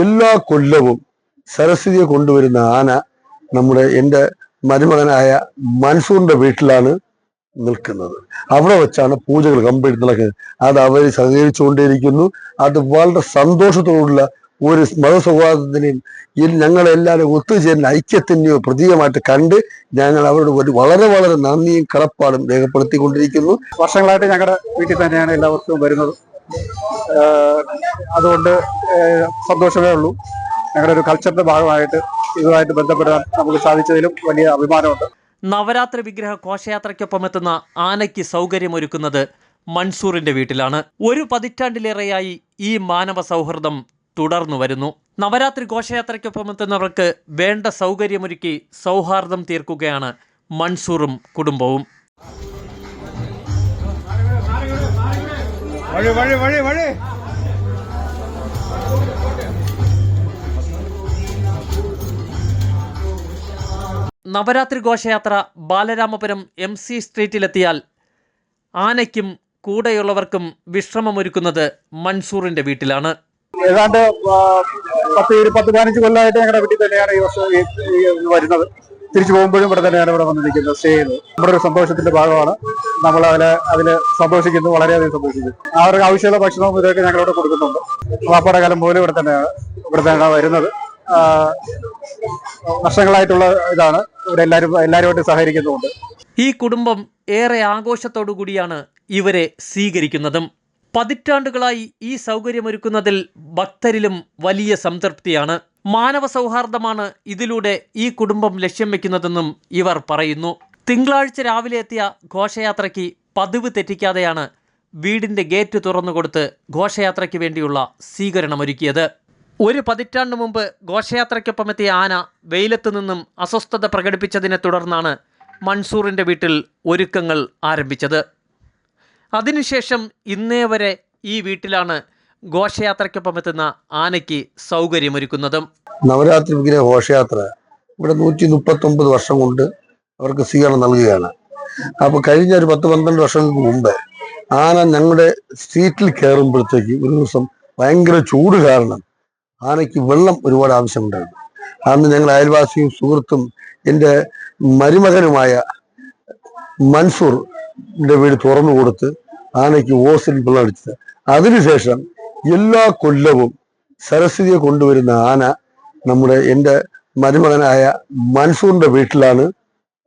എല്ലാ കൊല്ലവും സരസ്വതിയെ കൊണ്ടുവരുന്ന ആന നമ്മുടെ എന്റെ മരുമകനായ മൻസൂറിന്റെ വീട്ടിലാണ് നിൽക്കുന്നത്. അവിടെ വെച്ചാണ് പൂജകൾ കംപ്ലീറ്റ് നടക്കുന്നത്. അത് അവർ സഹകരിച്ചുകൊണ്ടേയിരിക്കുന്നു. അത് വളരെ സന്തോഷത്തോടുള്ള ഒരു മതസൗഹാർദ്ദത്തിനെയും ഞങ്ങളെല്ലാവരും ഒത്തുചേരുന്ന ഐക്യത്തിന്റെയോ പ്രതീകമായിട്ട് കണ്ട് ഞങ്ങൾ അവരോട് ഒരു വളരെ വളരെ നന്ദിയും കടപ്പാടും രേഖപ്പെടുത്തിക്കൊണ്ടിരിക്കുന്നു. വർഷങ്ങളായിട്ട് ഞങ്ങളുടെ വീട്ടിൽ തന്നെയാണ് എല്ലാവർക്കും വരുന്നത്. അതുകൊണ്ട് സന്തോഷമേ ഉള്ളൂ. ഞങ്ങളുടെ ഒരു കൾച്ചറിന്റെ ഭാഗമായിട്ട് ഇതുമായിട്ട് ബന്ധപ്പെടാൻ നമുക്ക് സാധിച്ചതിലും വലിയ അഭിമാനമുണ്ട്. നവരാത്രി വിഗ്രഹ ഘോഷയാത്രയ്ക്കൊപ്പം എത്തുന്ന ആനയ്ക്ക് സൗകര്യമൊരുക്കുന്നത് മൻസൂറിന്റെ വീട്ടിലാണ്. ഒരു പതിറ്റാണ്ടിലേറെയായി ഈ മാനവ സൗഹൃദം തുടർന്നു വരുന്നു. നവരാത്രി ഘോഷയാത്രയ്ക്കൊപ്പം എത്തുന്നവർക്ക് വേണ്ട സൗകര്യമൊരുക്കി സൗഹാർദ്ദം തീർക്കുകയാണ് മൻസൂറും കുടുംബവും. വഴി വഴി വഴി വഴി. നവരാത്രി ഘോഷയാത്ര ബാലരാമപുരം എം സി സ്ട്രീറ്റിലെത്തിയാൽ ആനയ്ക്കും കൂടെയുള്ളവർക്കും വിശ്രമമൊരുക്കുന്നത് മൻസൂറിന്റെ വീട്ടിലാണ്. ഏതാണ്ട് പത്ത് പത്ത് പതിനഞ്ച് കൊല്ലമായിട്ട് ഞങ്ങളുടെ വീട്ടിൽ തന്നെയാണ് ഈ വർഷം വരുന്നത്. തിരിച്ചു പോകുമ്പോഴും ഇവിടെ തന്നെയാണ് ഇവിടെ വന്ന് നിൽക്കുന്നത് സ്റ്റേ ചെയ്യുന്നത്. നമ്മുടെ ഒരു സന്തോഷത്തിന്റെ ഭാഗമാണ്. നമ്മൾ അതിൽ അതിൽ സന്തോഷിക്കുന്നു വളരെയധികം സന്തോഷിക്കുന്നു. അവർക്ക് ആവശ്യമുള്ള ഭക്ഷണവും ഇതൊക്കെ ഞങ്ങളിവിടെ കൊടുക്കുന്നുണ്ട്. വാപ്പാടെ കാലം പോലും ഇവിടെ തന്നെയാണ് ഇവിടെ തന്നെയാണ് വരുന്നത്. വർഷങ്ങളായിട്ടുള്ള ഇതാണ്. ഇവിടെ എല്ലാവരും എല്ലാവരുമായിട്ട് സഹകരിക്കുന്നുമുണ്ട്. ഈ കുടുംബം ഏറെ ആഘോഷത്തോടു കൂടിയാണ് ഇവരെ സ്വീകരിക്കുന്നതും. പതിറ്റാണ്ടുകളായി ഈ സൗകര്യമൊരുക്കുന്നതിൽ ഭക്തരിലും വലിയ സംതൃപ്തിയാണ്. മാനവ സൗഹാർദ്ദമാണ് ഇതിലൂടെ ഈ കുടുംബം ലക്ഷ്യം വെക്കുന്നതെന്നും ഇവർ പറയുന്നു. തിങ്കളാഴ്ച രാവിലെ എത്തിയ ഘോഷയാത്രയ്ക്ക് പതിവ് തെറ്റിക്കാതെയാണ് വീടിന്റെ ഗേറ്റ് തുറന്നുകൊടുത്ത് ഘോഷയാത്രയ്ക്ക് വേണ്ടിയുള്ള സ്വീകരണമൊരുക്കിയത്. ഒരു പതിറ്റാണ്ട് മുമ്പ് ഘോഷയാത്രയ്ക്കൊപ്പം എത്തിയ ആന വെയിലത്ത് നിന്നും അസ്വസ്ഥത പ്രകടിപ്പിച്ചതിനെ തുടർന്നാണ് മൻസൂറിന്റെ വീട്ടിൽ ഒരുക്കങ്ങൾ ആരംഭിച്ചത്. അതിനുശേഷം ഇന്നേ വരെ ഈ വീട്ടിലാണ് ഘോഷയാത്രയ്ക്കൊപ്പം എത്തുന്ന ആനയ്ക്ക് സൗകര്യമൊരുക്കുന്നതും. നവരാത്രി ഘോഷയാത്ര ഇവിടെ നൂറ്റി വർഷം കൊണ്ട് അവർക്ക് സ്വീകരണം നൽകുകയാണ്. അപ്പൊ കഴിഞ്ഞ ഒരു പത്ത് പന്ത്രണ്ട് വർഷങ്ങൾക്ക് മുമ്പ് ആന ഞങ്ങളുടെ സ്ട്രീറ്റിൽ കയറുമ്പോഴത്തേക്ക് ഒരു ദിവസം ഭയങ്കര ചൂട് കാരണം ആനയ്ക്ക് വെള്ളം ഒരുപാട് ആവശ്യമുണ്ടായിരുന്നു. അന്ന് ഞങ്ങൾ അയൽവാസിയും സുഹൃത്തും എന്റെ മരുമകനുമായ മൻസൂറിന്റെ വീട് തുറന്നു കൊടുത്ത് ആനയ്ക്ക് ഓസിൽ വെള്ളം അടിച്ചത്. അതിനുശേഷം എല്ലാ കൊല്ലവും സരസ്വതിയെ കൊണ്ടുവരുന്ന ആന നമ്മുടെ എന്റെ മരുമകനായ മൻസൂറിന്റെ വീട്ടിലാണ്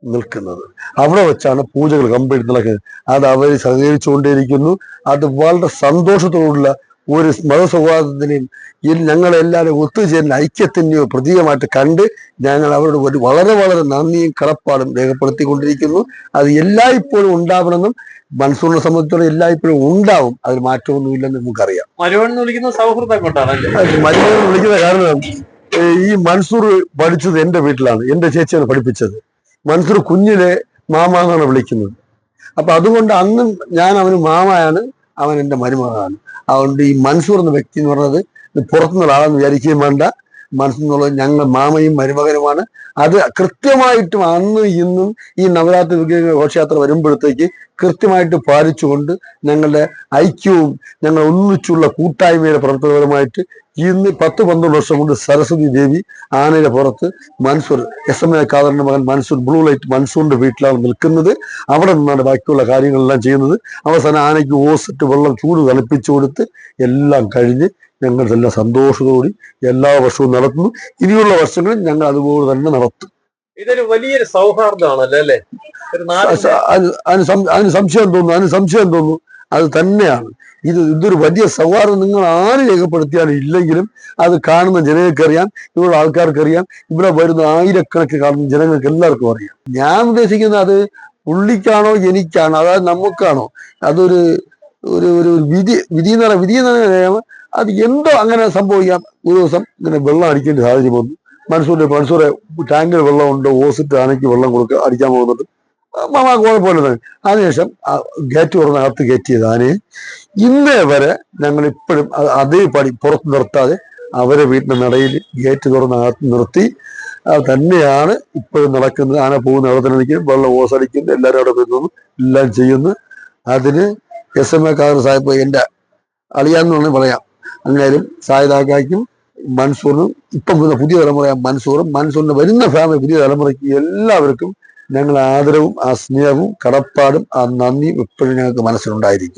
നിൽക്കുന്നത്. അവിടെ വെച്ചാണ് പൂജകൾ കംപ്ലീറ്റ് നടക്കുന്നത്. അത് അവർ സഹകരിച്ചുകൊണ്ടേയിരിക്കുന്നു. അത് വളരെ സന്തോഷത്തോടുള്ള ഒരു മതസൗഹാർദ്ദത്തിനെയും ഞങ്ങളെല്ലാവരും ഒത്തുചേരുന്ന ഐക്യത്തിന്റെയോ പ്രതീകമായിട്ട് കണ്ട് ഞങ്ങൾ അവരോട് ഒരു വളരെ വളരെ നന്ദിയും കടപ്പാടും രേഖപ്പെടുത്തിക്കൊണ്ടിരിക്കുന്നു. അത് എല്ലായ്പ്പോഴും ഉണ്ടാവണമെന്നും മനസ്സൂറിനെ സംബന്ധിച്ചിടത്തോളം എല്ലായ്പ്പോഴും ഉണ്ടാവും. അതിൽ മാറ്റമൊന്നുമില്ലെന്ന് നമുക്കറിയാം. മരുവൻ വിളിക്കുന്ന സൗഹൃദം വിളിക്കുന്ന കാരണം ഈ മൻസൂർ പഠിച്ചത് എന്റെ വീട്ടിലാണ്. എന്റെ ചേച്ചിയാണ് പഠിപ്പിച്ചത്. മൻസൂർ കുഞ്ഞിലെ മാമ എന്നാണ് വിളിക്കുന്നത്. അപ്പൊ അതുകൊണ്ട് അന്നും ഞാൻ അവന് മാമയാണ് അവൻ എന്റെ മരുമകനാണ് അതുകൊണ്ട് ഈ മൻസൂർ എന്ന വ്യക്തി എന്ന് പറഞ്ഞത് പുറത്തുനിന്നുള്ള ആളെന്ന് വിചാരിക്കുകയും വേണ്ട. മനസ്സിൽ നിന്നുള്ളത് ഞങ്ങൾ മാമയും മരുമകനുമാണ്. അത് കൃത്യമായിട്ടും അന്നും ഇന്നും ഈ നവരാത്രി വിഗ്രഹ ഘോഷയാത്ര വരുമ്പോഴത്തേക്ക് കൃത്യമായിട്ട് പാലിച്ചുകൊണ്ട് ഞങ്ങളുടെ ഐക്യവും ഞങ്ങൾ ഒന്നിച്ചുള്ള കൂട്ടായ്മയുടെ പ്രവർത്തനപരമായിട്ട് ഇന്ന് പത്ത് പന്ത്രണ്ട് വർഷം കൊണ്ട് സരസ്വതി ദേവി ആനയുടെ പുറത്ത് മൻസൂർ എസ് എം എ കാദറിന്റെ മകൻ മൻസൂർ ബ്ലൂ ലൈറ്റ് മൻസൂറിന്റെ വീട്ടിലാണ് നിൽക്കുന്നത്. അവിടെ നിന്നാണ് ബാക്കിയുള്ള കാര്യങ്ങളെല്ലാം ചെയ്യുന്നത്. അവസാനം ആനയ്ക്ക് ഓസിട്ട് വെള്ളം ചൂട് തണുപ്പിച്ചു കൊടുത്ത് എല്ലാം കഴിഞ്ഞ് ഞങ്ങൾ നല്ല സന്തോഷത്തോടെ എല്ലാ വർഷവും നടത്തുന്നു. ഇനിയുള്ള വർഷങ്ങളിൽ ഞങ്ങൾ അതുപോലെ തന്നെ നടത്തും. ഇതൊരു വലിയൊരു സൗഹാർദ്ദമാണല്ലോ അല്ലേ? അതിന് സംശയം തോന്നുന്നു അതിന് സംശയം തോന്നുന്നു. അത് തന്നെയാണ്. ഇത് ഇതൊരു വലിയ സൗഹാർദ്ദം നിങ്ങൾ ആര് രേഖപ്പെടുത്തിയാലും ഇല്ലെങ്കിലും അത് കാണുന്ന ജനങ്ങൾക്കറിയാം ഇവിടെ ആൾക്കാർക്കറിയാം ഇവിടെ വരുന്ന ആയിരക്കണക്കിന് കാണുന്ന ജനങ്ങൾക്ക് എല്ലാവർക്കും അറിയാം. ഞാൻ ഉദ്ദേശിക്കുന്നത് അത് പുള്ളിക്കാണോ എനിക്കാണോ അതായത് നമുക്കാണോ? അതൊരു ഒരു ഒരു ഒരു വിധി വിധി എന്ന് പറയാം വിധി എന്ന് പറയാം അത് എന്തോ അങ്ങനെ സംഭവിക്കാം. ഒരു ദിവസം ഇങ്ങനെ വെള്ളം അടിക്കേണ്ട സാഹചര്യം വന്നു. മൻസൂറിന്റെ മനസ്സൂരെ ടാങ്കിൽ വെള്ളമുണ്ട് ഓസിട്ട് ആനയ്ക്ക് വെള്ളം കൊടുക്കുക അടിക്കാൻ പോകുന്നുണ്ട്. മാമ കുഴപ്പമില്ല തന്നെ. അതിനുശേഷം ഗേറ്റ് തുറന്ന് അകത്ത് കയറ്റി ചെയ്ത ആനയെ. ഇന്നേ വരെ ഞങ്ങൾ ഇപ്പോഴും അതേ പടി പുറത്ത് നിർത്താതെ അവരെ വീട്ടിന്റെ നടയിൽ ഗേറ്റ് തുറന്ന് അകത്ത് നിർത്തി. തന്നെയാണ് ഇപ്പോഴും നടക്കുന്നത്. ആന പോകുന്ന അവിടെ തന്നെ നിൽക്കും വെള്ളം ഓസടിക്കുന്നു. എല്ലാവരും അവിടെ വരുന്നു എല്ലാം ചെയ്യുന്നു. അതിന് എസ് എം എ കാർ സാഹിബ് എന്റെ അളിയാന്ന് വേണമെങ്കിൽ പറയാം. അങ്ങേരും സായിദാക്കും മൻസൂറിനും ഇപ്പം വരുന്ന പുതിയ തലമുറ മൻസൂറും മൻസൂറിന് വരുന്ന ഫാമിലി പുതിയ തലമുറയ്ക്ക് എല്ലാവർക്കും ഞങ്ങൾ ആദരവും ആ സ്നേഹവും കടപ്പാടും ആ നന്ദിയും എപ്പോഴും ഞങ്ങൾക്ക് മനസ്സിലുണ്ടായിരിക്കും.